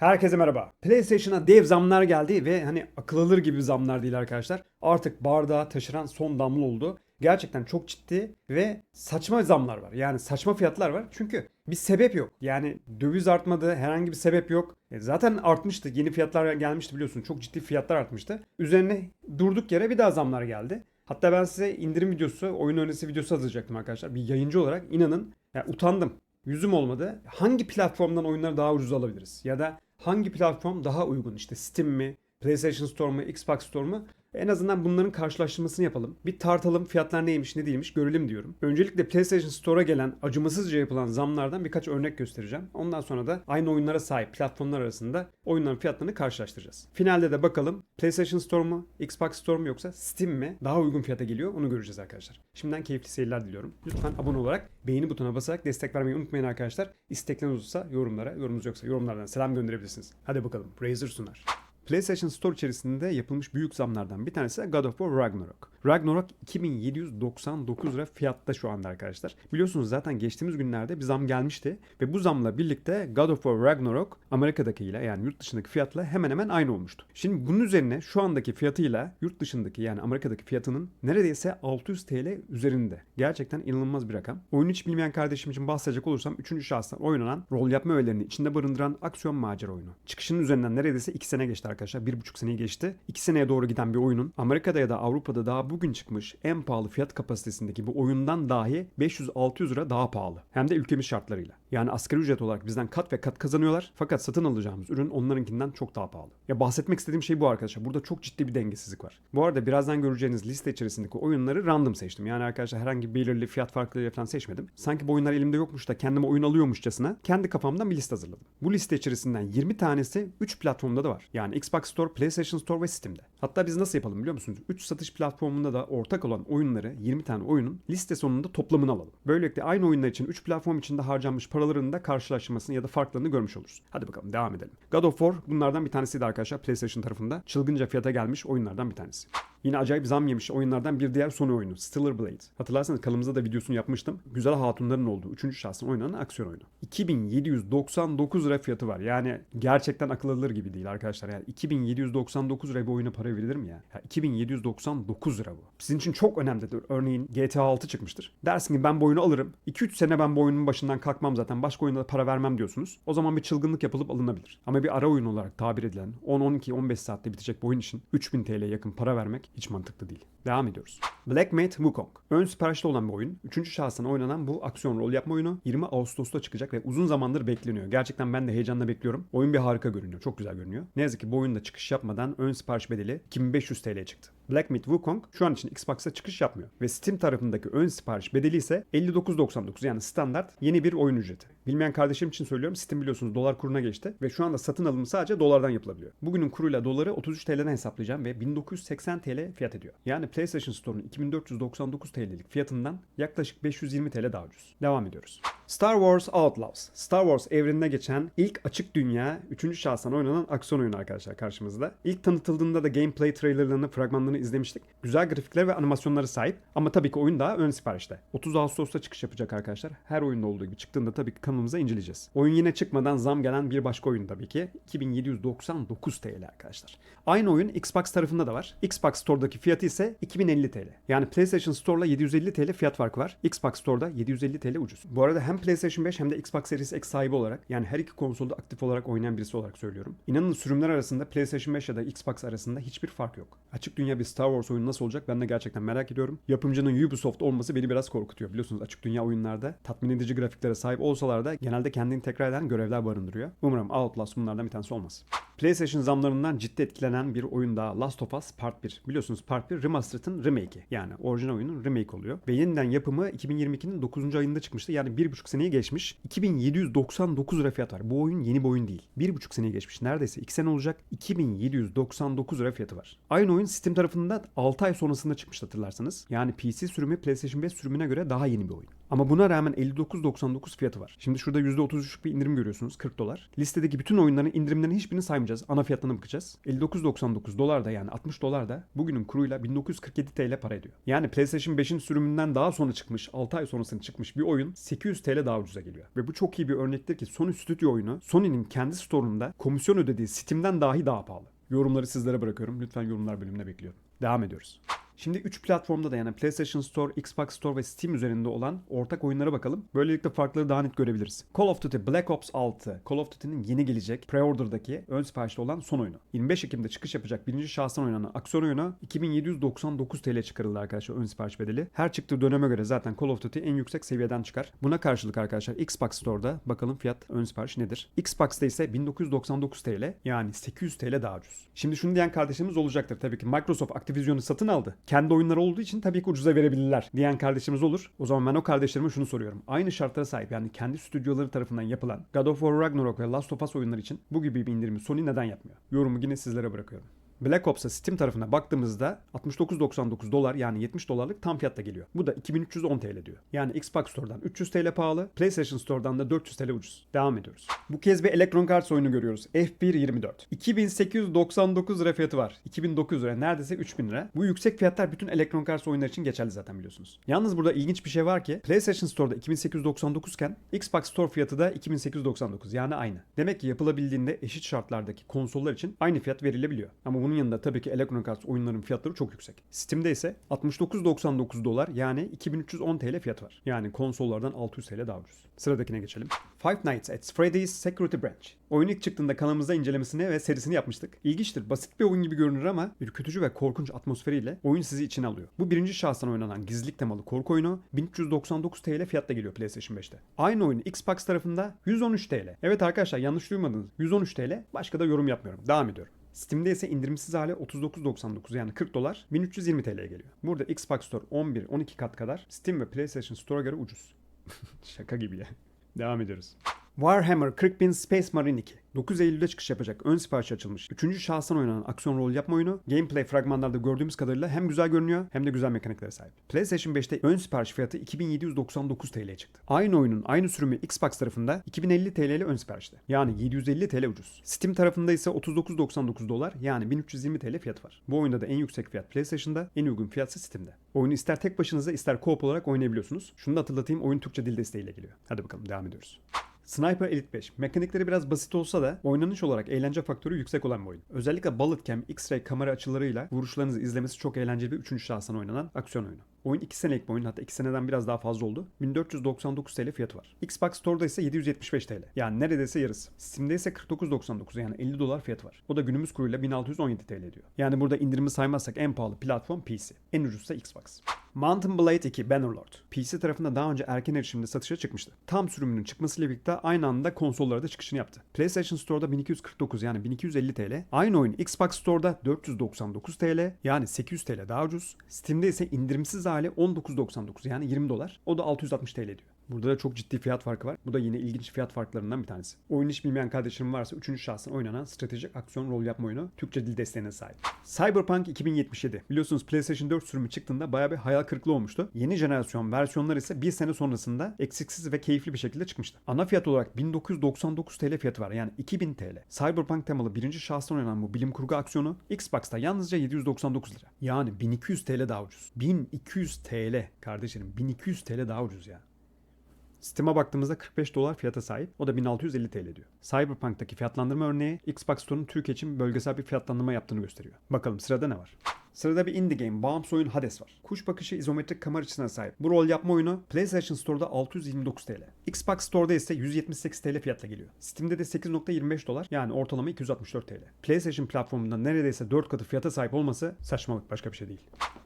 Herkese merhaba. PlayStation'a dev zamlar geldi ve hani akıl alır gibi zamlar değil arkadaşlar. Artık bardağı taşıran son damla oldu. Gerçekten çok ciddi ve saçma zamlar var. Yani saçma fiyatlar var. Çünkü bir sebep yok. Yani döviz artmadı, herhangi bir sebep yok. E zaten artmıştı. Yeni fiyatlar gelmişti biliyorsun. Çok ciddi fiyatlar artmıştı. Üzerine durduk yere bir daha zamlar geldi. Hatta ben size indirim videosu, oyun öncesi videosu hazırlayacaktım arkadaşlar. Bir yayıncı olarak inanın ya utandım. Yüzüm olmadı. Hangi platformdan oyunları daha ucuz alabiliriz? Ya da hangi platform daha uygun? İşte Steam mi, PlayStation Store mu, Xbox Store mu? En azından bunların karşılaştırmasını yapalım. Bir tartalım fiyatlar neymiş ne değilmiş görelim diyorum. Öncelikle PlayStation Store'a gelen acımasızca yapılan zamlardan birkaç örnek göstereceğim. Ondan sonra da aynı oyunlara sahip platformlar arasında oyunların fiyatlarını karşılaştıracağız. Finalde de bakalım PlayStation Store mu, Xbox Store mu yoksa Steam mi daha uygun fiyata geliyor onu göreceğiz arkadaşlar. Şimdiden keyifli seyirler diliyorum. Lütfen abone olarak beğeni butonuna basarak destek vermeyi unutmayın arkadaşlar. İstekleriniz olursa yorumlara, yorumunuz yoksa yorumlardan selam gönderebilirsiniz. Hadi bakalım Razer sunar. PlayStation Store içerisinde yapılmış büyük zamlardan bir tanesi God of War Ragnarok. Ragnarok 2799 lira fiyatta şu anda arkadaşlar. Biliyorsunuz zaten geçtiğimiz günlerde bir zam gelmişti ve bu zamla birlikte God of War Ragnarok Amerika'dakiyle yani yurt dışındaki fiyatla hemen hemen aynı olmuştu. Şimdi bunun üzerine şu andaki fiyatıyla yurt dışındaki yani Amerika'daki fiyatının neredeyse 600 TL üzerinde. Gerçekten inanılmaz bir rakam. Oyunu hiç bilmeyen kardeşim için bahsedecek olursam 3. şahıstan oynanan rol yapma öğelerini içinde barındıran aksiyon macera oyunu. Çıkışının üzerinden neredeyse 2 sene geçti arkadaşlar. 1,5 seneyi geçti. 2 seneye doğru giden bir oyunun Amerika'da ya da Avrupa'da daha bugün çıkmış en pahalı fiyat kapasitesindeki bu oyundan dahi 500-600 lira daha pahalı. Hem de ülkemiz şartlarıyla. Yani asgari ücret olarak bizden kat ve kat kazanıyorlar. Fakat satın alacağımız ürün onlarınkinden çok daha pahalı. Ya bahsetmek istediğim şey bu arkadaşlar. Burada çok ciddi bir dengesizlik var. Bu arada birazdan göreceğiniz liste içerisindeki oyunları random seçtim. Yani arkadaşlar herhangi bir belirli fiyat farklılığı falan seçmedim. Sanki bu oyunlar elimde yokmuş da kendime oyun alıyormuşçasına kendi kafamdan bir liste hazırladım. Bu liste içerisinden 20 tanesi 3 platformda da var. Yani Xbox Store, PlayStation Store ve Steam'de. Hatta biz nasıl yapalım biliyor musunuz? 3 satış platformunda da ortak olan oyunları 20 tane oyunun liste sonunda toplamını alalım. Böylelikle aynı oyunlar için 3 platform içinde harcanmış paraların da karşılaşmasını ya da farklarını görmüş oluruz. Hadi bakalım devam edelim. God of War bunlardan bir tanesiydi arkadaşlar PlayStation tarafında. Çılgınca fiyata gelmiş oyunlardan bir tanesi. Yine acayip zam yemiş oyunlardan bir diğer Sony oyunu Stellar Blade. Hatırlarsanız kanalımızda da videosunu yapmıştım. Güzel hatunların olduğu 3. şahsın oynanan aksiyon oyunu. 2799 lira fiyatı var. Yani gerçekten akıl alır gibi değil arkadaşlar. Yani 2799 lira bir oyuna para verilir mi ya? ya 2799 lira bu. Sizin için çok önemlidir. Örneğin GTA 6 çıkmıştır. Dersin ki ben bu oyunu alırım. 2-3 sene ben bu oyunun başından kalkmam zaten. Başka oyuna para vermem diyorsunuz. O zaman bir çılgınlık yapılıp alınabilir. Ama bir ara oyun olarak tabir edilen 10-12-15 saatte bitecek bu oyun için 3000 TL yakın para vermek hiç mantıklı değil. Devam ediyoruz. Black Mate Wukong. Ön siparişte olan bir oyun. Üçüncü şahsına oynanan bu aksiyon rol yapma oyunu 20 Ağustos'ta çıkacak ve uzun zamandır bekleniyor. Gerçekten ben de heyecanla bekliyorum. Oyun bir harika görünüyor. Çok güzel görünüyor. Ne yazık ki bu oyunda çıkış yapmadan ön sipariş bedeli 2500 TL'ye çıktı. Black Myth Wukong şu an için Xbox'a çıkış yapmıyor. Ve Steam tarafındaki ön sipariş bedeli ise 59.99 yani standart yeni bir oyun ücreti. Bilmeyen kardeşim için söylüyorum Steam biliyorsunuz dolar kuruna geçti ve şu anda satın alımı sadece dolardan yapılabiliyor. Bugünün kuruyla doları 33 TL'den hesaplayacağım ve 1980 TL fiyat ediyor. Yani PlayStation Store'un 2499 TL'lik fiyatından yaklaşık 520 TL daha ucuz. Devam ediyoruz. Star Wars Outlaws. Star Wars evrenine geçen ilk açık dünya 3. şahsen oynanan aksiyon oyunu arkadaşlar karşımızda. İlk tanıtıldığında da gameplay trailerlarını, fragmanlarını izlemiştik. Güzel grafikler ve animasyonları sahip ama tabii ki oyun daha ön siparişte. 30 Ağustos'ta çıkış yapacak arkadaşlar. Her oyunda olduğu gibi çıktığında tabii ki kanalımıza inceleyeceğiz. Oyun yine çıkmadan zam gelen bir başka oyun tabii ki. 2799 TL arkadaşlar. Aynı oyun Xbox tarafında da var. Xbox Store'daki fiyatı ise 2050 TL. Yani PlayStation Store'la 750 TL fiyat farkı var. Xbox Store'da 750 TL ucuz. Bu arada hem PlayStation 5 hem de Xbox Series X sahibi olarak yani her iki konsolda aktif olarak oynayan birisi olarak söylüyorum. İnanın sürümler arasında PlayStation 5 ya da Xbox arasında hiçbir fark yok. Açık dünya bir Star Wars oyunu nasıl olacak ben de gerçekten merak ediyorum. Yapımcının Ubisoft olması beni biraz korkutuyor. Biliyorsunuz açık dünya oyunlarda tatmin edici grafiklere sahip olsalar da genelde kendini tekrar eden görevler barındırıyor. Umarım Outlast bunlardan bir tanesi olmaz. PlayStation zamlarından ciddi etkilenen bir oyun daha Last of Us Part 1. Biliyorsunuz Part 1 Remastered'ın remake'i. Yani orijinal oyunun remake oluyor. Ve yeniden yapımı 2022'nin 9. ayında çıkmıştı. Yani 1,5 seneyi geçmiş. 2799 lira fiyat var. Bu oyun yeni bir oyun değil. 1,5 seneyi geçmiş. Neredeyse 2 sene olacak. 2799 lira fiyatı var. Aynı oyun Steam tarafında 6 ay sonrasında çıkmıştı hatırlarsanız. Yani PC sürümü PlayStation 5 sürümüne göre daha yeni bir oyun. Ama buna rağmen 59.99 fiyatı var. Şimdi şurada %33'lük bir indirim görüyorsunuz 40 dolar. Listedeki bütün oyunların indirimlerini hiçbirini saymayacağız. Ana fiyatlarına bakacağız. 59.99 dolar da yani 60 dolar da bugünün kuruyla 1947 TL para ediyor. Yani PlayStation 5'in sürümünden daha sonra çıkmış 6 ay sonrasında çıkmış bir oyun 800 TL daha ucuza geliyor. Ve bu çok iyi bir örnektir ki Sony Studio oyunu Sony'nin kendi store'unda komisyon ödediği Steam'den dahi daha pahalı. Yorumları sizlere bırakıyorum. Lütfen yorumlar bölümüne bekliyorum. Devam ediyoruz. Şimdi 3 platformda da yani PlayStation Store, Xbox Store ve Steam üzerinde olan ortak oyunlara bakalım. Böylelikle farkları daha net görebiliriz. Call of Duty Black Ops 6, Call of Duty'nin yeni gelecek pre-order'daki ön siparişte olan son oyunu. 25 Ekim'de çıkış yapacak birinci şahstan oynanan aksiyon oyunu 2799 TL çıkarıldı arkadaşlar ön sipariş bedeli. Her çıktığı döneme göre zaten Call of Duty en yüksek seviyeden çıkar. Buna karşılık arkadaşlar Xbox Store'da bakalım fiyat ön sipariş nedir? Xbox'ta ise 1999 TL yani 800 TL daha ucuz. Şimdi şunu diyen kardeşimiz olacaktır. Tabii ki Microsoft Activision'u satın aldı. Kendi oyunları olduğu için tabii ki ucuza verebilirler diyen kardeşimiz olur. O zaman ben o kardeşlerime şunu soruyorum. Aynı şartlara sahip yani kendi stüdyoları tarafından yapılan God of War Ragnarok ve Last of Us oyunları için bu gibi bir indirimi Sony neden yapmıyor? Yorumu yine sizlere bırakıyorum. Black Ops'a Steam tarafına baktığımızda 69.99 dolar yani 70 dolarlık tam fiyatta geliyor. Bu da 2310 TL diyor. Yani Xbox Store'dan 300 TL pahalı, PlayStation Store'dan da 400 TL ucuz. Devam ediyoruz. Bu kez bir Electronic Arts oyunu görüyoruz. F1.24. 2899 lira fiyatı var. 2900 lira neredeyse 3000 lira. Bu yüksek fiyatlar bütün Electronic Arts oyunları için geçerli zaten biliyorsunuz. Yalnız burada ilginç bir şey var ki PlayStation Store'da 2899 iken Xbox Store fiyatı da 2899 yani aynı. Demek ki yapılabildiğinde eşit şartlardaki konsollar için aynı fiyat verilebiliyor. Ama bunun yanında tabii ki Electronic Arts oyunların fiyatları çok yüksek. Steam'de ise 69.99 dolar yani 2310 TL fiyat var. Yani konsollardan 600 TL daha ucuz. Sıradakine geçelim. Five Nights at Freddy's Security Branch. Oyun ilk çıktığında kanalımızda incelemesini ve serisini yapmıştık. İlginçtir, basit bir oyun gibi görünür ama ürkütücü ve korkunç atmosferiyle oyun sizi içine alıyor. Bu birinci şahstan oynanan gizlilik temalı korku oyunu 1399 TL fiyatla geliyor PlayStation 5'te. Aynı oyun Xbox tarafında 113 TL. Evet arkadaşlar yanlış duymadınız. 113 TL. Başka da yorum yapmıyorum. Devam ediyorum. Steam'de ise indirimsiz hali 39.99 yani 40 dolar 1320 TL'ye geliyor. Burada Xbox Store 11-12 kat kadar Steam ve PlayStation Store'a göre ucuz. Şaka gibi ya. Devam ediyoruz. Warhammer 40.000 Space Marine 2. 9 Eylül'de çıkış yapacak. Ön sipariş açılmış. Üçüncü şahstan oynanan aksiyon rol yapma oyunu. Gameplay fragmanlarda gördüğümüz kadarıyla hem güzel görünüyor hem de güzel mekaniklere sahip. PlayStation 5'te ön sipariş fiyatı 2799 TL'ye çıktı. Aynı oyunun aynı sürümü Xbox tarafında 2050 TL ile ön siparişte. Yani 750 TL ucuz. Steam tarafında ise 39.99 dolar yani 1320 TL fiyat var. Bu oyunda da en yüksek fiyat PlayStation'da, en uygun fiyatsa Steam'de. Oyunu ister tek başınıza ister co-op olarak oynayabiliyorsunuz. Şunu da hatırlatayım oyun Türkçe dil desteğiyle geliyor. Hadi bakalım devam ediyoruz. Sniper Elite 5. Mekanikleri biraz basit olsa da oynanış olarak eğlence faktörü yüksek olan bir oyun. Özellikle bullet cam, X-ray kamera açılarıyla vuruşlarınızı izlemesi çok eğlenceli bir 3. şahstan oynanan aksiyon oyunu. Oyun 2 senelik bir oyun hatta 2 seneden biraz daha fazla oldu. 1499 TL fiyatı var. Xbox Store'da ise 775 TL. Yani neredeyse yarısı. Steam'de ise 49.99 yani 50 dolar fiyatı var. O da günümüz kuruyla 1617 TL ediyor. Yani burada indirimi saymazsak en pahalı platform PC. En ucuzsa Xbox. Mountain Blade 2 Bannerlord. PC tarafında daha önce erken erişimde satışa çıkmıştı. Tam sürümünün çıkmasıyla birlikte aynı anda konsollara da çıkışını yaptı. PlayStation Store'da 1249 yani 1250 TL. Aynı oyun Xbox Store'da 499 TL yani 800 TL daha ucuz. Steam'de ise indirimsiz hali 19.99 yani 20 dolar. O da 660 TL ediyor. Burada da çok ciddi fiyat farkı var. Bu da yine ilginç fiyat farklarından bir tanesi. Oyun hiç bilmeyen kardeşlerim varsa 3. şahsın oynanan stratejik aksiyon rol yapma oyunu Türkçe dil desteğine sahip. Cyberpunk 2077. Biliyorsunuz PlayStation 4 sürümü çıktığında baya bir hayal kırıklığı olmuştu. Yeni jenerasyon versiyonlar ise bir sene sonrasında eksiksiz ve keyifli bir şekilde çıkmıştı. Ana fiyat olarak 1999 TL fiyatı var yani 2000 TL. Cyberpunk temalı birinci şahstan oynanan bu bilim kurgu aksiyonu Xbox'ta yalnızca 799 lira. Yani 1200 TL daha ucuz. 1200 TL kardeşlerim 1200 TL daha ucuz ya. Steam'a baktığımızda 45 dolar fiyata sahip. O da 1650 TL diyor. Cyberpunk'taki fiyatlandırma örneği Xbox Store'un Türkiye için bölgesel bir fiyatlandırma yaptığını gösteriyor. Bakalım sırada ne var? Sırada bir indie game, bağımsız oyun Hades var. Kuş bakışı izometrik kamera açısına sahip. Bu rol yapma oyunu PlayStation Store'da 629 TL. Xbox Store'da ise 178 TL fiyatla geliyor. Steam'de de 8.25 dolar yani ortalama 264 TL. PlayStation platformunda neredeyse 4 katı fiyata sahip olması saçmalık başka bir şey değil.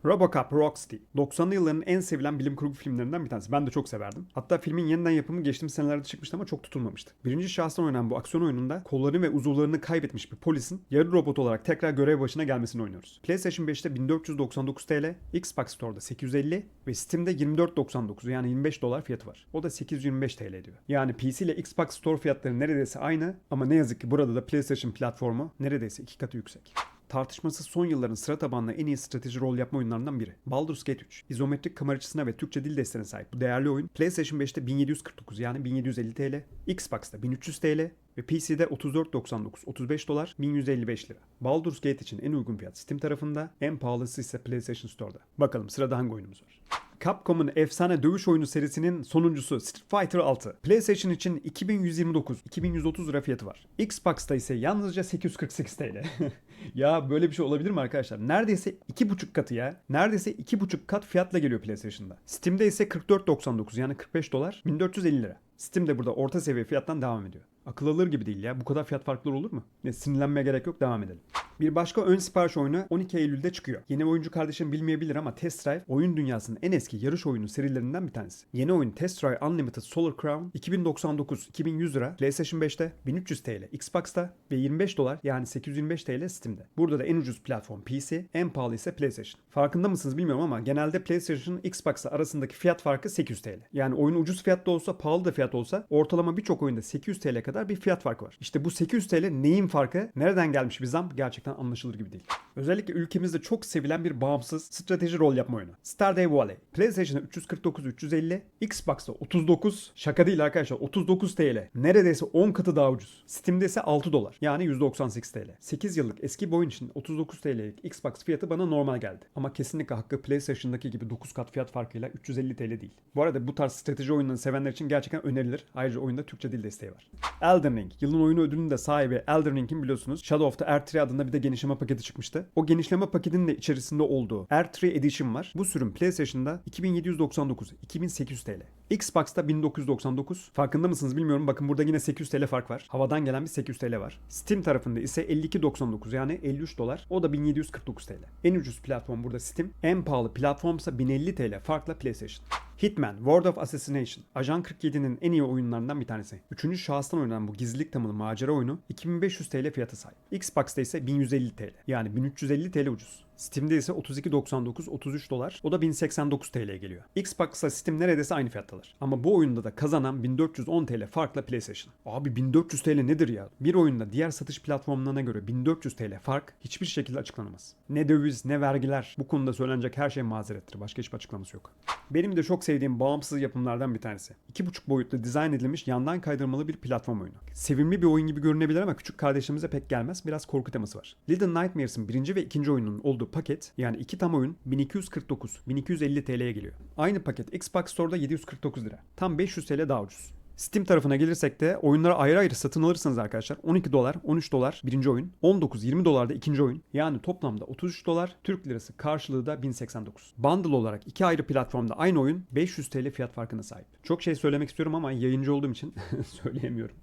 Robocop Rocksteady. 90'lı yılların en sevilen bilim kurgu filmlerinden bir tanesi. Ben de çok severdim. Hatta filmin yeniden yapımı geçtiğimiz senelerde çıkmıştı ama çok tutulmamıştı. Birinci şahstan oynanan bu aksiyon oyununda kollarını ve uzuvlarını kaybetmiş bir polisin yarı robot olarak tekrar görev başına gelmesini oynuyoruz. PlayStation 5'te 1499 TL, Xbox Store'da 850 ve Steam'de 24.99 yani 25 dolar fiyatı var. O da 825 TL ediyor. Yani PC ile Xbox Store fiyatları neredeyse aynı ama ne yazık ki burada da PlayStation platformu neredeyse iki katı yüksek. tartışmasız son yılların sıra tabanlı en iyi strateji rol yapma oyunlarından biri. Baldur's Gate 3. İzometrik kamera açısına ve Türkçe dil desteğine sahip bu değerli oyun PlayStation 5'te 1749 yani 1750 TL, Xbox'ta 1300 TL ve PC'de 34.99 35 dolar 1155 lira. Baldur's Gate için en uygun fiyat Steam tarafında, en pahalısı ise PlayStation Store'da. Bakalım sırada hangi oyunumuz var? Capcom'un efsane dövüş oyunu serisinin sonuncusu Street Fighter 6. PlayStation için 2129, 2130 lira fiyatı var. Xbox'ta ise yalnızca 848 TL. ya böyle bir şey olabilir mi arkadaşlar? Neredeyse 2,5 katı ya. Neredeyse 2,5 kat fiyatla geliyor PlayStation'da. Steam'de ise 44.99 yani 45 dolar 1450 lira. Steam de burada orta seviye fiyattan devam ediyor. Akıl alır gibi değil ya. Bu kadar fiyat farkları olur mu? Ne sinirlenmeye gerek yok devam edelim. Bir başka ön sipariş oyunu 12 Eylül'de çıkıyor. Yeni oyuncu kardeşim bilmeyebilir ama Test Drive oyun dünyasının en eski yarış oyunu serilerinden bir tanesi. Yeni oyun Test Drive Unlimited Solar Crown 2099 2100 lira PlayStation 5'te 1300 TL Xbox'ta ve 25 dolar yani 825 TL Steam'de. Burada da en ucuz platform PC, en pahalı ise PlayStation. Farkında mısınız bilmiyorum ama genelde PlayStation Xbox'a arasındaki fiyat farkı 800 TL. Yani oyun ucuz fiyatta olsa pahalı da fiyat olsa ortalama birçok oyunda 800 TL kadar bir fiyat farkı var. İşte bu 800 TL neyin farkı? Nereden gelmiş bir zam? Gerçekten anlaşılır gibi değil. Özellikle ülkemizde çok sevilen bir bağımsız strateji rol yapma oyunu. Stardew Valley. PlayStation'da 349 350, Xbox'ta 39, şaka değil arkadaşlar 39 TL. Neredeyse 10 katı daha ucuz. Steam'de ise 6 dolar. Yani 198 TL. 8 yıllık eski bir oyun için 39 TL'lik Xbox fiyatı bana normal geldi. Ama kesinlikle hakkı PlayStation'daki gibi 9 kat fiyat farkıyla 350 TL değil. Bu arada bu tarz strateji oyunlarını sevenler için gerçekten önerilir. Ayrıca oyunda Türkçe dil desteği var. Elden Ring. Yılın oyunu ödülünün de sahibi Elden Ring'in biliyorsunuz Shadow of the Earth 3 adında bir de genişleme paketi çıkmıştı. O genişleme paketinin de içerisinde olduğu R3 Edition var. Bu sürüm PlayStation'da 2799, 2800 TL. Xbox'ta 1999. Farkında mısınız bilmiyorum. Bakın burada yine 800 TL fark var. Havadan gelen bir 800 TL var. Steam tarafında ise 52.99 yani 53 dolar. O da 1749 TL. En ucuz platform burada Steam. En pahalı platformsa 1050 TL farkla PlayStation. Hitman, World of Assassination, Ajan 47'nin en iyi oyunlarından bir tanesi. Üçüncü şahıstan oynanan bu gizlilik temalı macera oyunu 2500 TL fiyata sahip. Xbox'ta ise 1150 TL. Yani 1350 TL ucuz. Steam'de ise 32.99 33 dolar. O da 1089 TL'ye geliyor. Xbox'la Steam neredeyse aynı fiyattalar. Ama bu oyunda da kazanan 1410 TL farkla PlayStation. Abi 1400 TL nedir ya? Bir oyunda diğer satış platformlarına göre 1400 TL fark hiçbir şekilde açıklanamaz. Ne döviz ne vergiler. Bu konuda söylenecek her şey mazerettir. Başka hiçbir açıklaması yok. Benim de çok sevdiğim bağımsız yapımlardan bir tanesi. 2.5 boyutlu dizayn edilmiş yandan kaydırmalı bir platform oyunu. Sevimli bir oyun gibi görünebilir ama küçük kardeşimize pek gelmez. Biraz korku teması var. Little Nightmares'ın birinci ve ikinci oyunun olduğu paket yani iki tam oyun 1249 1250 TL'ye geliyor. Aynı paket Xbox Store'da 749 lira. Tam 500 TL daha ucuz. Steam tarafına gelirsek de oyunları ayrı ayrı satın alırsanız arkadaşlar 12 dolar, 13 dolar birinci oyun, 19-20 dolar da ikinci oyun. Yani toplamda 33 dolar, Türk lirası karşılığı da 1089. Bundle olarak iki ayrı platformda aynı oyun 500 TL fiyat farkına sahip. Çok şey söylemek istiyorum ama yayıncı olduğum için söyleyemiyorum.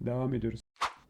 Devam ediyoruz.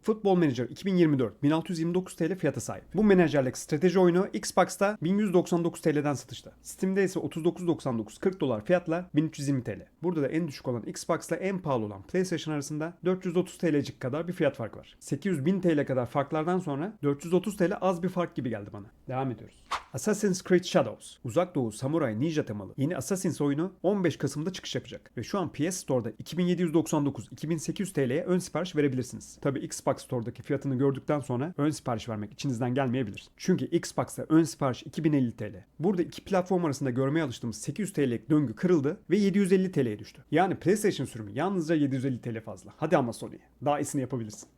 Football Manager 2024 1629 TL fiyata sahip. Bu menajerlik strateji oyunu Xbox'ta 1199 TL'den satışta. Steam'de ise 39.99 40 dolar fiyatla 1320 TL. Burada da en düşük olan Xbox'la en pahalı olan PlayStation arasında 430 TL'cik kadar bir fiyat farkı var. 800 bin TL kadar farklardan sonra 430 TL az bir fark gibi geldi bana. Devam ediyoruz. Assassin's Creed Shadows, Uzak Doğu Samurai Ninja temalı yeni Assassin's oyunu 15 Kasım'da çıkış yapacak ve şu an PS Store'da 2799-2800 TL'ye ön sipariş verebilirsiniz. Tabi Xbox Store'daki fiyatını gördükten sonra ön sipariş vermek içinizden gelmeyebilir. Çünkü Xbox'ta ön sipariş 2050 TL. Burada iki platform arasında görmeye alıştığımız 800 TL'lik döngü kırıldı ve 750 TL'ye düştü. Yani PlayStation sürümü yalnızca 750 TL fazla. Hadi ama Sony. Daha iyisini yapabilirsin.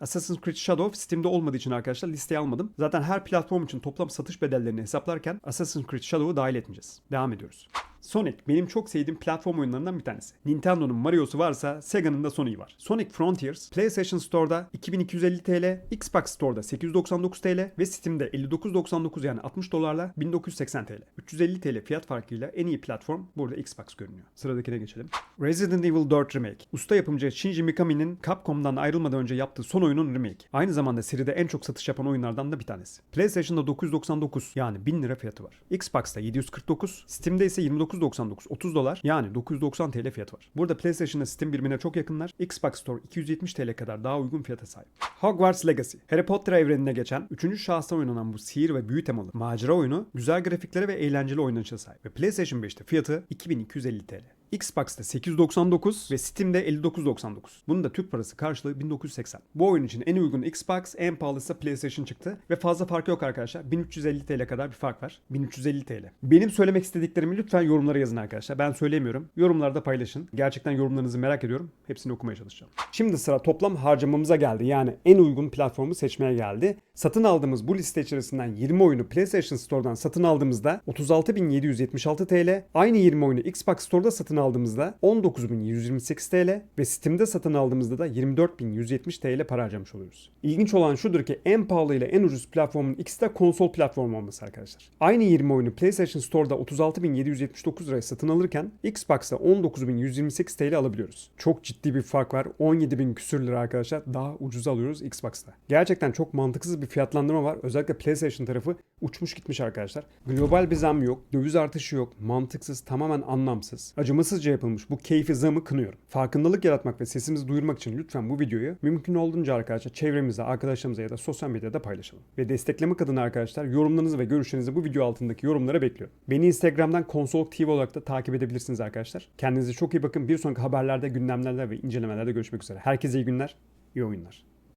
Assassin's Creed Shadow Steam'de olmadığı için arkadaşlar listeye almadım. Zaten her platform için toplam satış bedellerini hesaplarken Assassin's Creed Shadow'u dahil etmeyeceğiz. Devam ediyoruz. Sonic benim çok sevdiğim platform oyunlarından bir tanesi. Nintendo'nun Mario'su varsa Sega'nın da Sonic'i var. Sonic Frontiers PlayStation Store'da 2250 TL, Xbox Store'da 899 TL ve Steam'de 59.99 yani 60 dolarla 1980 TL. 350 TL fiyat farkıyla en iyi platform burada Xbox görünüyor. Sıradakine geçelim. Resident Evil 4 Remake. Usta yapımcı Shinji Mikami'nin Capcom'dan ayrılmadan önce yaptığı son oyunun remake. Aynı zamanda seride en çok satış yapan oyunlardan da bir tanesi. PlayStation'da 999 yani 1000 lira fiyatı var. Xbox'ta 749, Steam'de ise 29 999 30 dolar yani 990 TL fiyatı var. Burada PlayStation'da Steam birbirine çok yakınlar. Xbox Store 270 TL kadar daha uygun fiyata sahip. Hogwarts Legacy. Harry Potter evrenine geçen 3. şahıstan oynanan bu sihir ve büyü temalı macera oyunu güzel grafiklere ve eğlenceli oynanışa sahip. Ve PlayStation 5'te fiyatı 2250 TL. Xbox'ta 899 ve Steam'de 59.99. Bunun da Türk parası karşılığı 1980. Bu oyun için en uygun Xbox, en pahalısı PlayStation çıktı ve fazla fark yok arkadaşlar. 1350 TL kadar bir fark var. 1350 TL. Benim söylemek istediklerimi lütfen yorumlara yazın arkadaşlar. Ben söyleyemiyorum. Yorumlarda paylaşın. Gerçekten yorumlarınızı merak ediyorum. Hepsini okumaya çalışacağım. Şimdi sıra toplam harcamamıza geldi. Yani en uygun platformu seçmeye geldi. Satın aldığımız bu liste içerisinden 20 oyunu PlayStation Store'dan satın aldığımızda 36.776 TL, aynı 20 oyunu Xbox Store'da satın aldığımızda 19.128 TL ve Steam'de satın aldığımızda da 24.170 TL para harcamış oluyoruz. İlginç olan şudur ki en pahalı ile en ucuz platformun ikisi de konsol platformu olması arkadaşlar. Aynı 20 oyunu PlayStation Store'da 36.779 liraya satın alırken Xbox'ta 19.128 TL alabiliyoruz. Çok ciddi bir fark var. 17.000 küsür lira arkadaşlar daha ucuz alıyoruz Xbox'ta. Gerçekten çok mantıksız bir fiyatlandırma var. Özellikle PlayStation tarafı uçmuş gitmiş arkadaşlar. Global bir zam yok, döviz artışı yok, mantıksız, tamamen anlamsız. Acımasızca yapılmış bu keyfi zamı kınıyorum. Farkındalık yaratmak ve sesimizi duyurmak için lütfen bu videoyu mümkün olduğunca arkadaşlar çevremize, arkadaşlarımıza ya da sosyal medyada paylaşalım. Ve desteklemek adına arkadaşlar yorumlarınızı ve görüşlerinizi bu video altındaki yorumlara bekliyorum. Beni Instagram'dan Konsolok TV olarak da takip edebilirsiniz arkadaşlar. Kendinize çok iyi bakın. Bir sonraki haberlerde, gündemlerde ve incelemelerde görüşmek üzere. Herkese iyi günler, iyi oyunlar.